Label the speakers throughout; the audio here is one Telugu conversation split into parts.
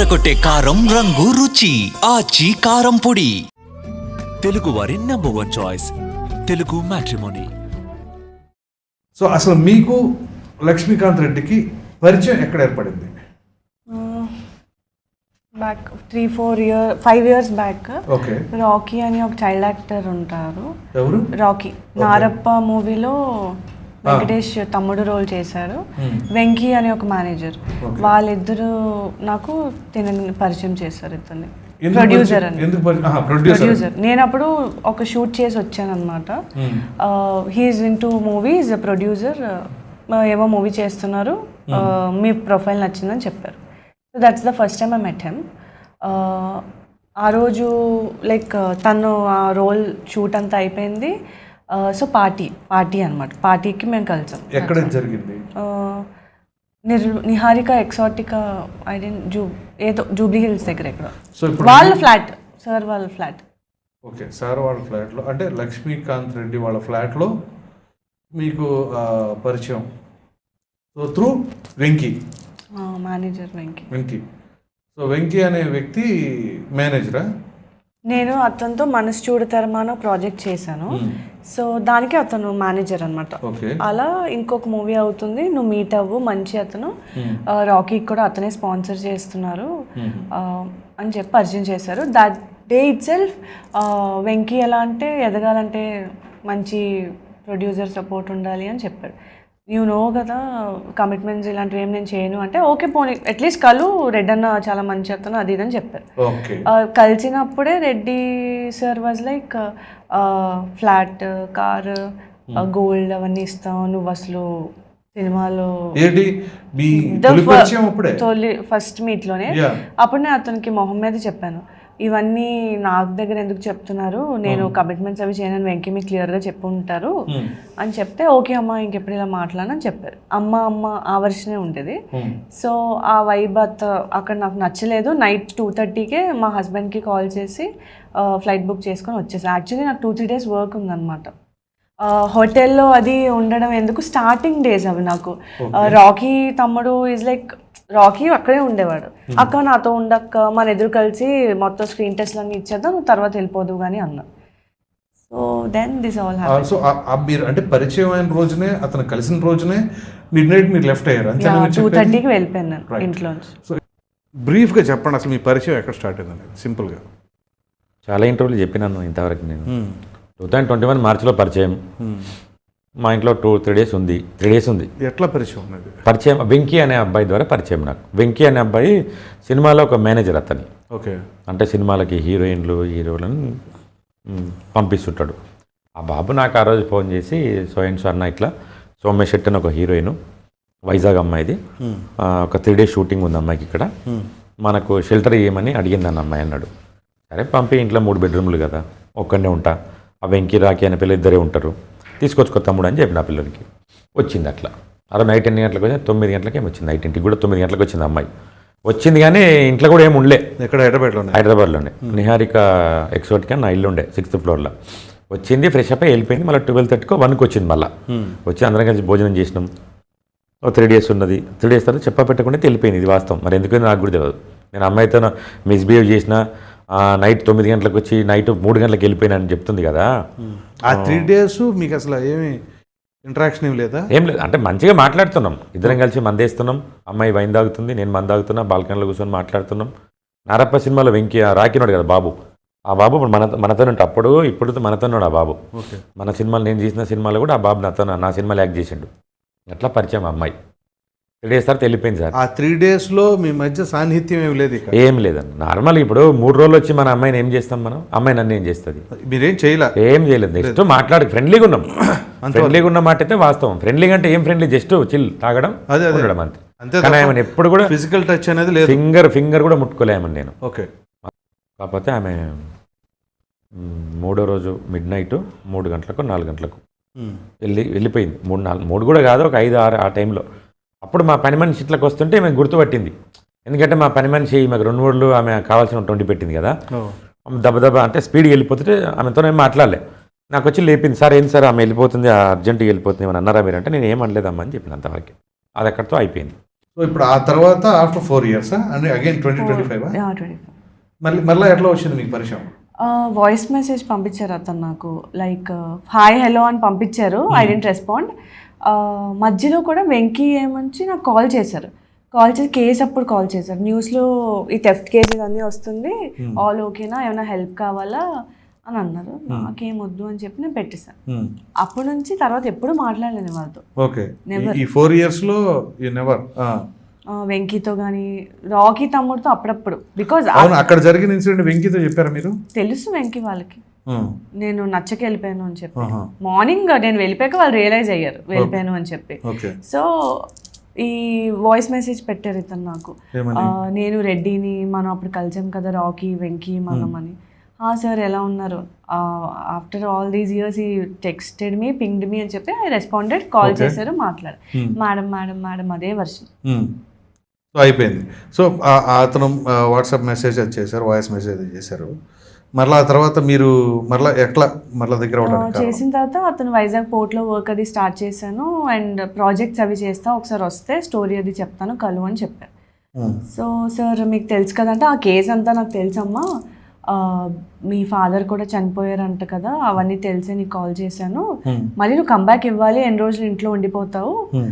Speaker 1: అదరగొట్టే కారం రంగు రుచి ఆచి కారం పొడి.
Speaker 2: తెలుగు వారి number one choice Telugu matrimony
Speaker 3: so అసలు మీకు లక్ష్మీకాంత్ రెడ్డికి పరిచయం ఎక్కడ ఏర్పడింది?
Speaker 4: Back three four year five years back
Speaker 3: okay
Speaker 4: Rocky అని ఒక చైల్డ్ యాక్టర్ ఉంటారు.
Speaker 3: ఎవరు?
Speaker 4: రాకీ నారప్ప మూవీలో వెంకటేష్ తమ్ముడు రోల్ చేశారు. వెంకీ అని ఒక మేనేజర్. వాళ్ళిద్దరు నాకు తినని పరిచయం చేశారు ఇద్దరిని ప్రొడ్యూసర్ అని.
Speaker 3: ప్రొడ్యూసర్
Speaker 4: నేను అప్పుడు ఒక షూట్ చేసి వచ్చాను అనమాట he is in two movies producer ఏవో మూవీ చేస్తున్నారు. మీ ప్రొఫైల్ నచ్చిందని చెప్పారు. So that's the first time I met him ఆ రోజు లైక్ తను ఆ రోల్ షూట్ అంతా అయిపోయింది. సో పార్టీ పార్టీ అనమాట పార్టీకి మేము కలిసాం.
Speaker 3: ఎక్కడ జరిగింది?
Speaker 4: నిర్ నిహారిక ఎక్సాటికా ఐ డెంట్ జూ ఏదో జూబ్లీ హిల్స్ దగ్గర ఎక్కడ.
Speaker 3: సో ఇప్పుడు
Speaker 4: వాళ్ళ ఫ్లాట్ సార్ వాళ్ళ ఫ్లాట్.
Speaker 3: ఓకే సార్ వాళ్ళ ఫ్లాట్లో అంటే లక్ష్మీకాంత్ రెడ్డి వాళ్ళ ఫ్లాట్లో మీకు పరిచయం. So through Venky.
Speaker 4: Manager Venky.
Speaker 3: Venky. So Venky అనే వ్యక్తి మేనేజరా?
Speaker 4: నేను అతనితో మనసు చూడతరమా అని ప్రాజెక్ట్ చేశాను. సో దానికి అతను మేనేజర్ అనమాట అలా ఇంకొక మూవీ అవుతుంది నువ్వు మీట్ అవ్వు మంచి అతను. ఆ, రాకీకి కూడా అతనే స్పాన్సర్ చేస్తున్నారు. ఆ, అని చెప్పి పరిచయం చేశారు. That day itself Venky ఎలా అంటే ఎదగాలంటే మంచి ప్రొడ్యూసర్ సపోర్ట్ ఉండాలి అని చెప్పాడు. నువ్వు నో కదా కమిట్మెంట్స్ ఇలాంటివి ఏం నేను చేయను అంటే ఓకే పోనీ అట్లీస్ట్ కలు రెడ్ అన్న చాలా మంచి అతను అది ఇది అని చెప్పారు. కలిసినప్పుడే Reddy sir was like flat car gold అవన్నీ ఇస్తాం నువ్వు అసలు సినిమాలో
Speaker 3: తొలి
Speaker 4: ఫస్ట్ మీట్లోనే. అప్పుడు? నేను అతనికి మొహం మీద చెప్పాను. ఇవన్నీ నాకు దగ్గర ఎందుకు చెప్తున్నారు? నేను కమిట్మెంట్స్ అవి చేయనని వెంకీ మీకు క్లియర్గా చెప్పి ఉంటారు అని చెప్తే ఓకే అమ్మ ఇంకెప్పుడు ఇలా మాట్లాడనని చెప్పారు. అమ్మ అమ్మ ఆ వర్షనే ఉండేది. సో ఆ వైబ్ అత్త అక్కడ నాకు నచ్చలేదు. నైట్ టూ థర్టీకే మా హస్బెండ్కి కాల్ చేసి ఫ్లైట్ బుక్ చేసుకొని వచ్చేసి. యాక్చువల్లీ నాకు టూ త్రీ డేస్ వర్క్ ఉందన్నమాట. హోటల్లో అది ఉండడం ఎందుకు? స్టార్టింగ్ డేస్ అవి నాకు. రాకీ తమ్ముడు ఈజ్ లైక్ రాకీ అక్కడే ఉండేవాడు. అక్క నాతో ఉండక్క మన ఎదురు కలిసి మొత్తం స్క్రీన్ టెస్ట్లు అన్ని ఇచ్చేద్దాం తర్వాత వెళ్ళిపోదు కానీ అన్నా. So then this all
Speaker 3: so మీరు అంటే పరిచయం అయిన రోజునే అతను కలిసిన రోజునే మిడ్ నైట్ మీరు లెఫ్ట్ అయ్యారు? అంతే
Speaker 4: టూ థర్టీకి వెళ్ళిపోయాను నేను. ఇంట్లోంచి.
Speaker 3: సో బ్రీఫ్గా చెప్పండి అసలు మీ పరిచయం ఎక్కడ స్టార్ట్ అయిందని సింపుల్గా.
Speaker 5: చాలా ఇంటర్వ్యూలు చెప్పినాను ఇంతవరకు నేను. టూ థౌజండ్ ట్వంటీ వన్ మార్చిలో పరిచయం. మా ఇంట్లో టూ త్రీ డేస్ ఉంది. త్రీ డేస్ ఉంది.
Speaker 3: ఎట్లా పరిచయం ఉన్నది
Speaker 5: పరిచయం వెంకీ అనే అబ్బాయి ద్వారా పరిచయం నాకు. వెంకీ అనే అబ్బాయి సినిమాలో ఒక మేనేజర్ అతని.
Speaker 3: ఓకే.
Speaker 5: అంటే సినిమాలకి హీరోయిన్లు హీరోలను పంపిస్తుంటాడు. ఆ బాబు నాకు ఆ రోజు ఫోన్ చేసి సో అండ్ సో అన్న ఇట్లా సౌమ్య శెట్టి అని ఒక హీరోయిన్ వైజాగ్ అమ్మాయిది. ఒక త్రీ డేస్ షూటింగ్ ఉంది అమ్మాయికి ఇక్కడ. మనకు షెల్టర్ ఇవ్వమని అడిగింది అన్న అమ్మాయి అన్నాడు. సరే పంపి ఇంట్లో మూడు బెడ్రూమ్లు కదా ఒక్కడనే ఉంటా. ఆ వెంకీ రాకి అనే పిల్ల ఇద్దరే ఉంటారు. తీసుకొచ్చుకో తమ్ముడు అని చెప్పిన ఆ పిల్లలకి. వచ్చింది అట్లా. అలా నైట్ ఎన్ని గంటలకు వచ్చి తొమ్మిది గంటలకి ఏమి వచ్చింది నైట్ ఇంటికి. కూడా తొమ్మిది గంటలకు వచ్చింది అమ్మాయి. వచ్చింది కానీ ఇంట్లో కూడా ఏమి ఉండలే.
Speaker 3: ఎక్కడ? హైదరాబాద్లోనే?
Speaker 5: హైదరాబాద్లోనే. నిహారిక ఎక్సోటిక్ నా ఇల్లు ఉండే సిక్స్త్ ఫ్లోర్లో. వచ్చింది ఫ్రెష్ అప్ వెళ్ళిపోయింది. మళ్ళీ ట్వెల్వ్ థర్టీకో వన్కి వచ్చింది మళ్ళీ. వచ్చి అందరం కలిసి భోజనం చేసినాం. ఓ త్రీ డేస్ ఉన్నది. త్రీ డేస్ తర్వాత చెప్ప పెట్టకుండా వెళ్ళిపోయింది. ఇది వాస్తవం. మరి ఎందుకు నాకు కూడా తెలియదు నేను అమ్మాయితో మిస్బిహేవ్ చేసిన నైట్ తొమ్మిది గంటలకు వచ్చి నైట్ మూడు గంటలకు వెళ్ళిపోయినా అని చెప్తుంది కదా.
Speaker 3: ఆ త్రీ డేస్ మీకు అసలు ఏమి ఇంటరాక్షన్ ఏమి లేదా?
Speaker 5: ఏం లేదు. అంటే మంచిగా మాట్లాడుతున్నాం. ఇద్దరం కలిసి మందేస్తున్నాం. అమ్మాయి వైన్ తాగుతుంది నేను మంద తాగుతున్నా బాల్కనీలో కూర్చొని మాట్లాడుతున్నాం. నారప్ప సినిమాలో వెంకీ ఆ రాకినాడు కదా బాబు. ఆ బాబు ఇప్పుడు మన మనతో ఉంటాడు. అప్పుడు ఇప్పుడు మనతో ఉన్నాడు ఆ బాబు. మన సినిమాలు నేను చేసిన సినిమాలో కూడా ఆ బాబు నాతో నా సినిమాలో యాక్ట్ చేసిండు. అట్లా పరిచయం అమ్మాయి? త్రీ డేస్ తర్వాత వెళ్ళిపోయింది సార్.
Speaker 3: ఆ త్రీ డేస్లో మీ మధ్య సాన్నిహిత్యం ఏమి లేదు ఇక
Speaker 5: ఏం లేదండి. నార్మల్ ఇప్పుడు మూడు రోజులు వచ్చి మన అమ్మాయిని ఏం చేస్తాం మనం? అమ్మాయి నన్ను ఏం చేస్తుంది?
Speaker 3: మీరేం చేయలే?
Speaker 5: ఏం చేయలేదు. నెక్స్ట్ మాట్లాడు ఫ్రెండ్లీగా ఉన్నాం. ఫ్రెండ్లీగా ఉన్న మాట అయితే వాస్తవం. ఫ్రెండ్లీగా అంటే ఏం ఫ్రెండ్లీ జస్ట్ చిల్ తాగడం
Speaker 3: అదే.
Speaker 5: ఉండడం అంతే.
Speaker 3: అంతే
Speaker 5: కానీ ఆమెను ఎప్పుడు కూడా
Speaker 3: ఫిజికల్ టచ్ అనేది లేదు.
Speaker 5: ఫింగర్ ఫింగర్ కూడా ముట్టుకోలేమని నేను.
Speaker 3: ఓకే.
Speaker 5: కాకపోతే ఆమె మూడో రోజు మిడ్ నైట్ మూడు గంటలకు నాలుగు గంటలకు. వెళ్ళి వెళ్ళిపోయింది. మూడు నాలుగు మూడు కూడా కాదు ఒక ఐదు ఆరు ఆ టైంలో అప్పుడు మా పని మనిషి ఇట్లకి వస్తుంటే మేము గుర్తుపట్టింది. ఎందుకంటే మా పని మనిషి మాకు రెండు మూడులు ఆమె కావాల్సిన వండి పెట్టింది కదా. ఆమె దెబ్బ దెబ్బ అంటే స్పీడ్గా వెళ్ళిపోతుంటే ఆమెతో ఏం మాట్లాడలే. నాకు వచ్చి లేపింది సార్ ఏంటి సార్? ఆమె వెళ్ళిపోతుంది అర్జెంట్గా వెళ్ళిపోతుంది ఏమని అన్నారా మీరు అంటే నేను ఏం అనలేదమ్మా అని చెప్పిన అంతవరకు అది అక్కడితో అయిపోయింది.
Speaker 3: సో ఇప్పుడు ఆ తర్వాత ఆఫ్టర్ ఫోర్ ఇయర్స్ అంటే అగైన్ ట్వంటీ ట్వంటీ ఫైవ్ మళ్ళీ మళ్ళీ ఎట్లా వచ్చింది మీకు పరిచయం?
Speaker 4: వాయిస్ మెసేజ్ పంపించారు అతను నాకు. లైక్ హాయ్ హలో అని పంపించారు. ఐ డెంట్ రెస్పాండ్ మధ్యలో కూడా వెంకీ ఏమంచి నాకు కాల్ చేశారు. కాల్ చేసి కేసు అప్పుడు కాల్ చేశారు. న్యూస్లో ఈ థెఫ్ట్ కేసు ఇవన్నీ వస్తుంది. ఆల్ ఓకేనా? ఏమైనా హెల్ప్ కావాలా? అని అన్నారు. నాకేం వద్దు అని చెప్పి నేను పెట్టేశాను అప్పటి నుంచి తర్వాత ఎప్పుడు మాట్లాడలేను వాళ్ళతో.
Speaker 3: ఓకే. ఈ ఫోర్ నెవర్.
Speaker 4: ఆ, వెంకీతో కానీ రాకీ తమ్ముడితో అప్పుడప్పుడు. బికాజ్
Speaker 3: అక్కడ జరిగిన ఇన్సిడెంట్ వెంకీతో చెప్పారా మీరు?
Speaker 4: తెలుసు వెంకీ వాళ్ళకి. నేను నచ్చకి వెళ్ళిపోయాను అని చెప్పి. మార్నింగ్ నేను వెళ్ళిపోయాక వాళ్ళు రియలైజ్ అయ్యారు వెళ్ళిపోయాను అని చెప్పి. సో ఈ వాయిస్ మెసేజ్ పెట్టారు ఇతను నాకు. నేను రెడ్డిని మనం అప్పుడు కలిసాం కదా రాకీ వెంకీ మనం అని. సార్ ఎలా ఉన్నారు? After all these years he texted me pinged me అని చెప్పి ఐ రెస్పాండెడ్ కాల్. చేశారు మాట్లాడారు. మేడం మేడం మేడం అదే వర్షన్.
Speaker 3: సో అయిపోయింది. సో అతను వాట్సాప్ మెసేజ్ అది చేశారు వాయిస్ మెసేజ్ అది చేశారు. మరలా ఆ తర్వాత మీరు మరలా ఎట్లా మరలా దగ్గర?
Speaker 4: చేసిన తర్వాత అతను వైజాగ్ పోర్ట్లో వర్క్ అది స్టార్ట్ చేశాను అండ్ ప్రాజెక్ట్స్ అవి చేస్తా ఒకసారి వస్తే స్టోరీ అది చెప్తాను కలు అని చెప్పారు
Speaker 3: Hmm.
Speaker 4: సో సార్ మీకు తెలుసు కదంటే ఆ కేసు అంతా నాకు తెలుసమ్మా మీ ఫాదర్ కూడా చనిపోయారంట కదా అవన్నీ తెలిసే నీకు కాల్ చేశాను
Speaker 3: Hmm.
Speaker 4: మళ్ళీ నువ్వు కంబ్యాక్ ఇవ్వాలి ఎన్ని రోజులు ఇంట్లో ఉండిపోతావు
Speaker 3: Hmm.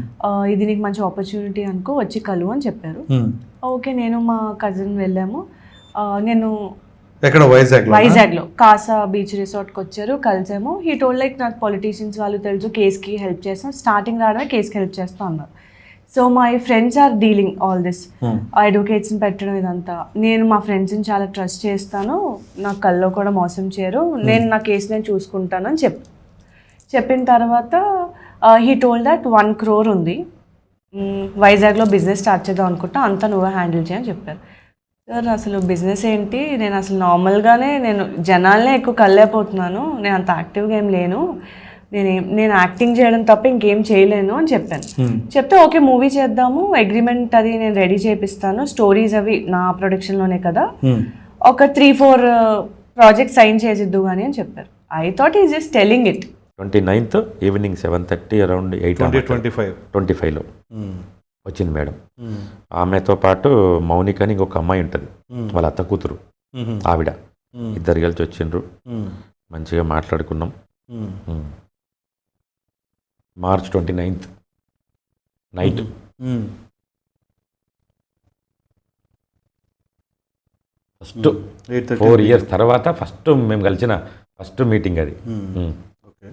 Speaker 4: ఇది నీకు మంచి ఆపర్చునిటీ అనుకో వచ్చి కలు అని చెప్పారు
Speaker 3: Hmm.
Speaker 4: ఓకే నేను మా కజిన్ వెళ్ళాము నేను
Speaker 3: ఎక్కడ? వైజాగ్
Speaker 4: వైజాగ్లో. కాసా బీచ్ రిసార్ట్కి వచ్చారు కలిసాము. హీ టోల్డ్ లైక్ నాకు పొలిటీషియన్స్ వాళ్ళు తెలుసు కేస్కి హెల్ప్ చేస్తాం. స్టార్టింగ్ రావడమే కేస్కి హెల్ప్ చేస్తా అన్నారు. So my friends are dealing all this అడ్వకేట్స్ని పెట్టడం ఇదంతా. నేను మా ఫ్రెండ్స్ని చాలా ట్రస్ట్ చేస్తాను. నా కల్లో కూడా మోసం చేయరు. నేను నా కేసు నేను చూసుకుంటాను అని చెప్పి. చెప్పిన తర్వాత he told that one crore ఉంది. మ్, వైజాగ్లో బిజినెస్ స్టార్ట్ చేద్దాం అనుకుంటా అంతా నువ్వే హ్యాండిల్ చేయని చెప్పారు. సార్ అసలు బిజినెస్ ఏంటి? నేను అసలు నార్మల్గానే నేను జనాలనే ఎక్కువ కల్లేకపోతున్నాను. నేను అంత యాక్టివ్గా ఏం లేను. నేను నేను యాక్టింగ్ చేయడం తప్ప ఇంకేం చేయలేను అని చెప్పాను. చెప్తే ఓకే మూవీ చేద్దాము. అగ్రిమెంట్ అది నేను రెడీ చేపిస్తాను. స్టోరీస్ అవి నా ప్రొడక్షన్లోనే కదా. ఒక త్రీ ఫోర్ ప్రాజెక్ట్ సైన్ చేసిద్దు కానీ అని చెప్పారు. I thought is just telling it
Speaker 5: twenty ninth evening seven thirty around eight
Speaker 3: twenty five
Speaker 5: twenty ఫైవ్లో వచ్చింది మేడం. ఆమెతో పాటు మౌనిక అని ఇంకొక అమ్మాయి ఉంటుంది. వాళ్ళ అత్త కూతురు. ఆవిడ. ఇద్దరు కలిసి వచ్చిండ్రు. మంచిగా మాట్లాడుకున్నాం. March twenty ninth. Night. First four years తర్వాత ఫస్ట్ మేము కలిసిన ఫస్ట్ మీటింగ్ అది um.
Speaker 3: Okay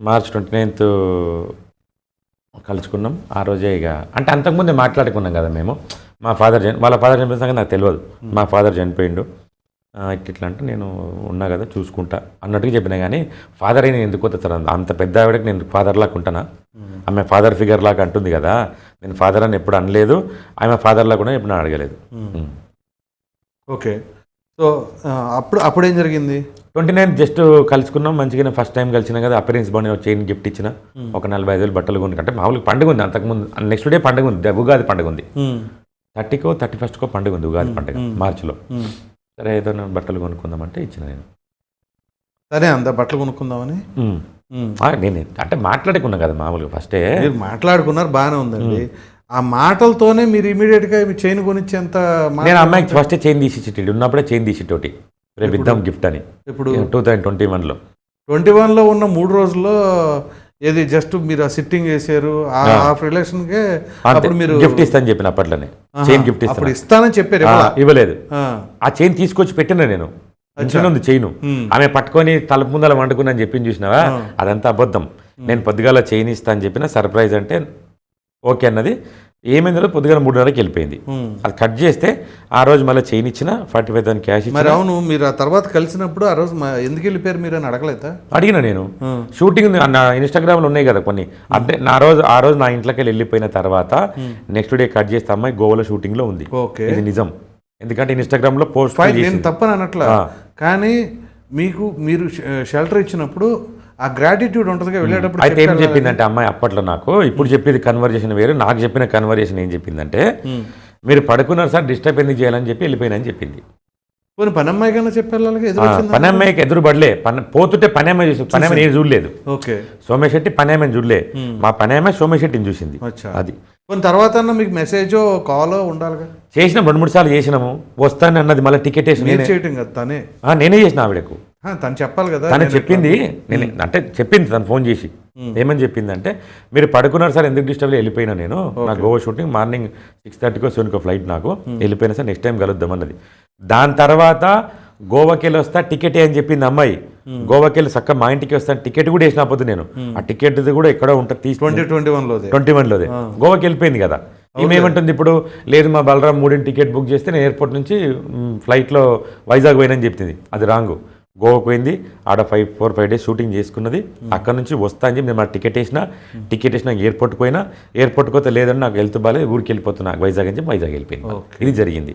Speaker 5: March twenty ninth కలుసుకున్నాం. ఆ రోజే ఇక అంటే అంతకుముందే మాట్లాడుకున్నాం కదా మేము. మా ఫాదర్ చని వాళ్ళ ఫాదర్ చనిపోయిన సంగతి నాకు తెలియదు. మా ఫాదర్ చనిపోయిండు. ఇట్లా అంటే నేను ఉన్నా కదా చూసుకుంటా. అన్నట్టుగా చెప్పినా కానీ ఫాదర్ అయినా ఎందుకు వస్తారు అంత పెద్ద ఆవిడకి నేను ఫాదర్ లాగా ఉంటానా ఆమె ఫాదర్ ఫిగర్ లాగా అంటుంది కదా. నేను ఫాదర్ అని ఎప్పుడు అనలేదు. ఆమె ఫాదర్ లాగా కూడా ఎప్పుడు అడగలేదు.
Speaker 3: ఓకే. సో అప్పుడు అప్పుడు ఏం జరిగింది?
Speaker 5: ట్వంటీ నైన్ జస్ట్ కలుసుకున్నాం. మంచిగా ఫస్ట్ టైం కలిసినా కదా అపీరెన్స్ బాగుంది ఒక చైన్ గిఫ్ట్ ఇచ్చిన. ఒక నలభై ఐదు వేలు బట్టలు కొనుక్కు అంటే మామూలుగా పండుగ ఉంది అంతకుముందు నెక్స్ట్ డే పండుగ ఉంది ఉగాది పండుగ ఉంది. థర్టీకో థర్టీ ఫస్ట్కో పండుగ ఉంది ఉగాది పండుగ మార్చిలో. సరే ఏదైనా బట్టలు కొనుక్కుందామంటే ఇచ్చిన నేను.
Speaker 3: సరే అంత బట్టలు కొనుక్కుందామని?
Speaker 5: నేను అంటే మాట్లాడుకున్నా కదా మామూలుగా ఫస్టే
Speaker 3: మీరు మాట్లాడుకున్నారు బాగానే ఉందండి. ఆ మాటలతోనే మీరు ఇమీడియట్గా మీ చైన్ కొనిచ్చేంత
Speaker 5: నేను అమ్మాయికి ఫస్టే చైన్ తీసిచ్చేటి ఉన్నప్పుడే చైన్ తీసిటోటి రేపు ఇద్దాం గిఫ్ట్ అని.
Speaker 3: ఇప్పుడు
Speaker 5: టూ థౌజండ్ ట్వంటీ వన్లో
Speaker 3: ట్వంటీ వన్లో ఉన్న మూడు రోజుల్లో ఏది జస్ట్ మీరు ఆ సిట్టింగ్ చేశారు ఆ హాఫ్ రిలేషన్ కే అప్పుడు మీరు
Speaker 5: గిఫ్ట్ ఇస్తాను చెప్పిన అప్పట్లోనే. చైన్ గిఫ్ట్ ఇస్తాను.
Speaker 3: ఇస్తానని చెప్పారు?
Speaker 5: ఇవ్వలేదు.
Speaker 3: ఆ,
Speaker 5: చైన్ తీసుకొచ్చి పెట్టిన నేను. ఉంది చైన్. ఆమె పట్టుకొని తలుపు ముందర వండుకుని చెప్పింది చూసినావా? అదంతా అబద్ధం. నేను పొద్దుగాల చైన్ ఇస్తా అని చెప్పిన సర్ప్రైజ్ అంటే ఓకే అన్నది. ఏమైందో పొద్దుగాల మూడున్నరకి వెళ్ళిపోయింది. అది కట్ చేస్తే ఆ రోజు మళ్ళీ చైన్ ఇచ్చిన ఫార్టీ ఫైవ్ థౌసండ్ క్యాష్
Speaker 3: మరి అవును మీరు ఆ తర్వాత కలిసినప్పుడు ఆ రోజు ఎందుకు వెళ్ళిపోయారు మీరు అని అడగలేదా?
Speaker 5: అడిగిన నేను. షూటింగ్ నా ఇన్స్టాగ్రామ్లో ఉన్నాయి కదా కొన్ని. అంటే నా రోజు ఆ రోజు నా ఇంట్లోకి వెళ్ళి వెళ్ళిపోయిన తర్వాత నెక్స్ట్ డే కట్ చేస్తే అమ్మాయి గోవాలో షూటింగ్లో ఉంది.
Speaker 3: ఓకే.
Speaker 5: ఇది నిజం. ఎందుకంటే ఇన్స్టాగ్రామ్లో పోస్ట్
Speaker 3: నేను తప్పని అనట్లా. కానీ మీకు మీరు షెల్టర్ ఇచ్చినప్పుడు ఆ గ్రాటిట్యూడ్ ఉంటుందిగా వెళ్ళేటప్పుడు
Speaker 5: అయితే ఏం. చెప్పిందంటే అమ్మాయి అప్పట్లో నాకు ఇప్పుడు చెప్పేది కన్వర్జేషన్ వేరు నాకు చెప్పిన కన్వర్జేషన్ ఏం చెప్పిందంటే మీరు పడుకున్నారు సార్ డిస్టర్బ్ ఎందుకు చేయాలని చెప్పి వెళ్ళిపోయినని చెప్పింది.
Speaker 3: పోనీ పని అమ్మాయి కన్నా చెప్పారు?
Speaker 5: పని అమ్మాయికి ఎదురు పడలే. పని పోతుంటే పని అమ్మాయి చూసి పని అమ్మాయి నేను చూడలేదు.
Speaker 3: ఓకే.
Speaker 5: సోమేష్ శెట్టి పని అమ్మాయిని చూడలే మా పని అమ్మాయి సోమేష్ శెట్టిని చూసింది. అది.
Speaker 3: పోనీ తర్వాత అన్న మీకు మెసేజో కాలో ఉండాలిగా?
Speaker 5: చేసినాం రెండు మూడు సార్లు చేసినాము. వస్తాను అన్నది మళ్ళీ టికెట్ వేసి నేనే.
Speaker 3: చేయటం కదా తనే.
Speaker 5: ఆ, నేనే చేసిన ఆవిడకు.
Speaker 3: తను చెప్పాలి కదా
Speaker 5: తను చెప్పింది నేను అంటే చెప్పింది తను ఫోన్ చేసి. ఏమని చెప్పింది అంటే మీరు పడుకున్నారు సార్ ఎందుకు డిస్టర్బ్ వెళ్ళిపోయినా నేను? నా గోవా షూటింగ్ మార్నింగ్ సిక్స్ థర్టీకో సెవెన్కో ఫ్లైట్ నాకు. వెళ్ళిపోయినా సార్ నెక్స్ట్ టైం కలుద్దాం అన్నది దాని తర్వాత గోవాకి వెళ్ళి వస్తా టికెట్ అని చెప్పింది అమ్మాయి. గోవాకి వెళ్ళి చక్క మా ఇంటికి వస్తా టికెట్ కూడా వేసిన పొద్దు నేను. ఆ టికెట్ కూడా ఎక్కడో ఉంటుంది తీసి
Speaker 3: ట్వంటీ ట్వంటీ వన్లోదే.
Speaker 5: ట్వంటీ వన్లోదే. గోవాకి వెళ్ళిపోయింది కదా. ఈమె ఏమంటుంది ఇప్పుడు లేదు మా బలరాం మూడింటి టికెట్ బుక్ చేస్తే నేను ఎయిర్పోర్ట్ నుంచి ఫ్లైట్లో వైజాగ్ పోయినని చెప్తుంది. అది రాంగ్. గోవాకు పోయింది. ఆడ five four five days shooting చేసుకున్నది. అక్కడ నుంచి వస్తా అని చెప్పి నేను మా టికెట్ వేసిన. టికెట్ వేసిన ఎయిర్పోర్ట్కి పోయినా. ఎయిర్పోర్ట్కి పోతే లేదని నాకు హెల్త్ బాగాలేదు ఊరికి వెళ్ళిపోతున్నా. వైజాగ్ అని చెప్పి వైజాగ్ వెళ్ళిపోయింది. ఇది జరిగింది.